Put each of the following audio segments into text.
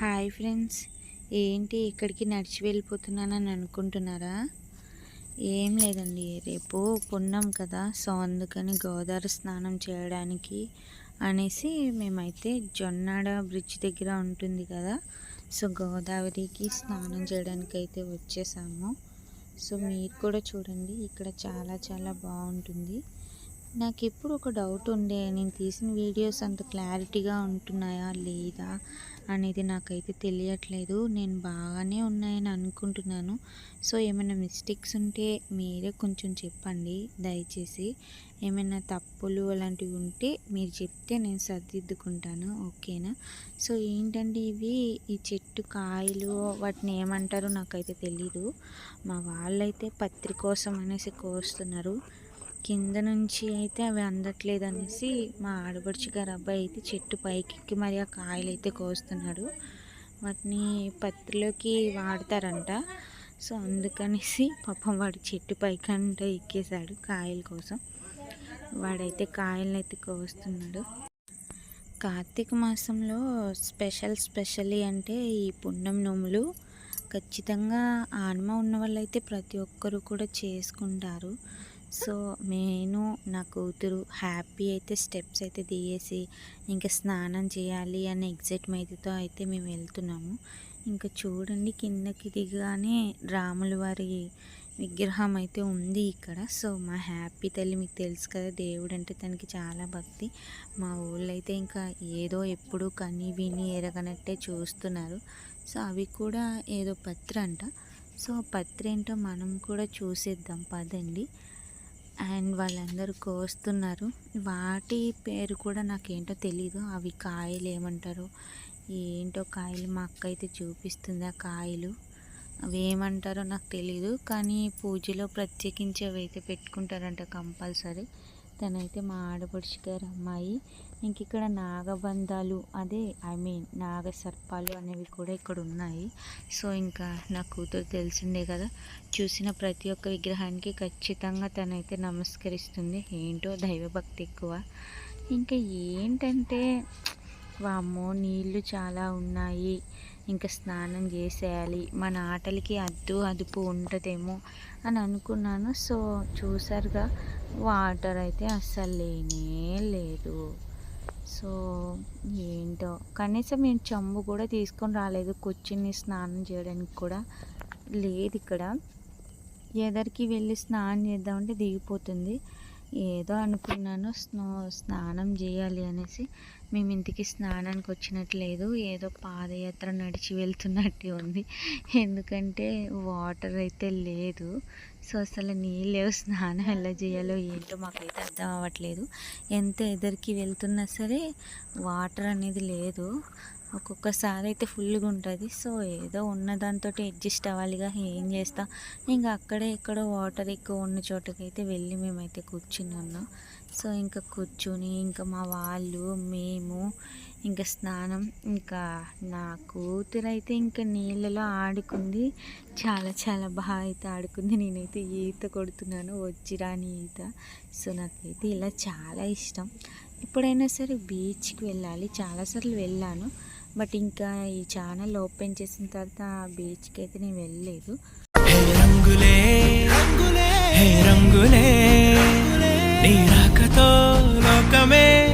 Hi friends. ఏంటి ఇక్కడికి నడిచి వెళ్ళిపోతున్నానని అనుకుంటున్నారా? ఏం లేదండి. రేపు పున్నం కదా. సో అందుకని గోదావరి స్నానం చేయడానికి అనేసి మేమైతే జొన్నాడ బ్రిడ్జ్ దగ్గర ఉంటుంది కదా. సో గోదావరికి స్నానం చేయడానికి అయితే వచ్చేసాము. సో మీరు కూడా చూడండి. ఇక్కడ చాలా చాలా బాగుంటుంది. నాకు ఎప్పుడు ఒక డౌట్ ఉండే నేను తీసిన వీడియోస్ అంత క్లారిటీగా ఉంటున్నాయా లేదా అనేది నాకైతే తెలియట్లేదు. నేను బాగానే ఉన్నాయని అనుకుంటున్నాను. సో ఏమైనా మిస్టేక్స్ ఉంటే మీరే కొంచెం చెప్పండి. దయచేసి ఏమైనా తప్పులు అలాంటివి ఉంటే మీరు చెప్తే నేను సర్దిద్దుకుంటాను. ఓకేనా? సో ఏంటంటే ఇవి? ఈ చెట్టు కాయలు వాటిని ఏమంటారో నాకైతే తెలీదు. మా వాళ్ళైతే పత్రి కోసం అనేసి కోస్తున్నారు కింద నుంచి అయితే అవి అందట్లేదు అనేసి మా ఆడపడుచు గారు అబ్బాయి అయితే చెట్టు పైకి మరి ఆ కాయలు అయితే కోస్తున్నాడు. వాటిని పత్రిలోకి వాడతారంట. సో అందుకనేసి పాపం వాడు చెట్టు పైకంట ఎక్కేశాడు కాయల కోసం. వాడైతే కాయలను అయితే కోస్తున్నాడు. కార్తీక మాసంలో స్పెషల్ స్పెషల్లీ అంటే ఈ పుణ్యం నోములు ఖచ్చితంగా ఆన్మ ఉన్న వాళ్ళైతే ప్రతి ఒక్కరు కూడా చేసుకుంటారు. సో నేను నా కూతురు హ్యాపీ అయితే స్టెప్స్ అయితే దిగేసి ఇంకా స్నానం చేయాలి అనే ఎగ్జైట్మెంట్తో అయితే మేము వెళ్తున్నాము. ఇంకా చూడండి కిందకి దిగగానే రాముల వారి విగ్రహం అయితే ఉంది ఇక్కడ. సో మా హ్యాపీ తల్లి మీకు తెలుసు కదా దేవుడు అంటే తనకి చాలా భక్తి. మా ఊళ్ళో అయితే ఇంకా ఏదో ఎప్పుడు కని విని ఎరగనట్టే చూస్తున్నారు. సో అవి కూడా ఏదో పత్ర అంట సో పత్ర ఏంటో మనం కూడా చూసేద్దాం పదండి. అండ్ వాళ్ళందరూ కోస్తున్నారు. వాటి పేరు కూడా నాకేంటో తెలీదు. అవి కాయలు ఏమంటారు ఏంటో కాయలు మా అక్క అయితే చూపిస్తుంది ఆ కాయలు. అవి ఏమంటారో నాకు తెలీదు. కానీ పూజలో ప్రత్యేకించి అవి అయితే పెట్టుకుంటారంట కంపల్సరీ. తనైతే మా ఆడపడుచు గారు అమ్మాయి. ఇంక ఇక్కడ నాగబంధాలు అదే ఐ మీన్ నాగ సర్పాలు అనేవి కూడా ఇక్కడ ఉన్నాయి సో ఇంకా నా కూతురు తెలిసిందే కదా చూసిన ప్రతి ఒక్క విగ్రహానికి ఖచ్చితంగా తనైతే నమస్కరిస్తుంది. ఏంటో దైవభక్తి ఎక్కువ. ఇంకా ఏంటంటే వామ్మో నీళ్ళు చాలా ఉన్నాయి. ఇంకా స్నానం చేసేయాలి. మన ఆటలకి అద్దు అదుపు ఉంటుందేమో అని అనుకున్నాను. సో చూసారుగా వాటర్ అయితే అస్సలు లేనే లేదు. సో ఏంటో. కనీసం నేను చెంబు కూడా తీసుకొని రాలేదు. కూర్చుని స్నానం చేయడానికి కూడా లేదు ఇక్కడ. ఎదరికి వెళ్ళి స్నానం చేద్దామంటే దిగిపోతుంది. ఏదో అనుకున్నాను స్నో స్నానం చేయాలి అనేసి. మేము ఇంటికి స్నానానికి వచ్చినట్లేదు ఏదో పాదయాత్ర నడిచి వెళ్తున్నట్టు ఉంది. ఎందుకంటే వాటర్ అయితే లేదు. సో అసలు నీళ్ళు స్నానం ఎలా చేయాలో ఏంటో మాకైతే అర్థం అవ్వట్లేదు. ఎంత ఎదరికి వెళ్తున్నా సరే వాటర్ అనేది లేదు. ఒక్కొక్కసారి అయితే ఫుల్గా ఉంటుంది. సో ఏదో ఉన్న దాంతో అడ్జస్ట్ అవ్వాలిగా ఏం చేస్తా? ఇంకా అక్కడే ఎక్కడో వాటర్ ఎక్కువ ఉన్న చోటకైతే వెళ్ళి మేమైతే కూర్చున్నాను సో ఇంకా కూర్చుని ఇంకా మా వాళ్ళు మేము ఇంకా స్నానం ఇంకా నా కూతురు అయితే ఇంకా నీళ్ళలో ఆడుకుంది. చాలా చాలా బాగా అయితే ఆడుకుంది. నేనైతే ఈత కొడుతున్నాను వచ్చిరాని ఈత. సో నాకైతే ఇలా చాలా ఇష్టం. ఎప్పుడైనా సరే బీచ్కి వెళ్ళాలి. చాలాసార్లు వెళ్ళాను. బట్ ఇంకా ఈ ఛానల్ ఓపెన్ చేసిన తర్వాత ఆ బీచ్కి అయితే నేను వెళ్ళలేదు. రంగులే రంగులే నీ రాకతో లోకమే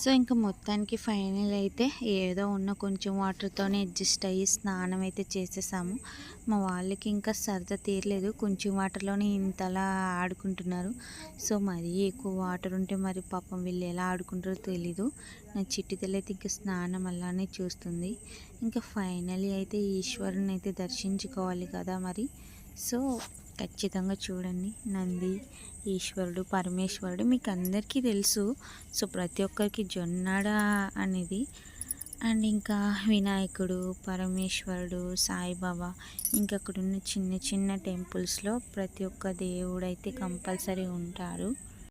సో ఇంకా మొత్తానికి ఫైనల్ అయితే ఏదో ఉన్న కొంచెం వాటర్తోనే అడ్జస్ట్ అయ్యి స్నానం అయితే చేసేసాము. మా వాళ్ళకి ఇంకా సరదా తీరలేదు. కొంచెం వాటర్లోనే ఇంతలా ఆడుకుంటున్నారు. సో మరీ ఎక్కువ వాటర్ ఉంటే మరి పాపం వీళ్ళు ఎలా ఆడుకుంటారో తెలీదు. నా చిట్టి తల్లి అయితే ఇంకా స్నానం అలానే చూస్తుంది. ఇంకా ఫైనలీ అయితే ఈశ్వరుని అయితే దర్శించుకోవాలి కదా మరి. సో ఖచ్చితంగా చూడండి. నంది ఈశ్వరుడు పరమేశ్వరుడు మీకు అందరికీ తెలుసు. సో ప్రతి ఒక్కరికి జొన్నాడ అనేది. అండ్ ఇంకా వినాయకుడు పరమేశ్వరుడు సాయిబాబా ఇంకా అక్కడున్న చిన్న చిన్న టెంపుల్స్లో ప్రతి ఒక్క దేవుడైతే కంపల్సరీ ఉంటారు.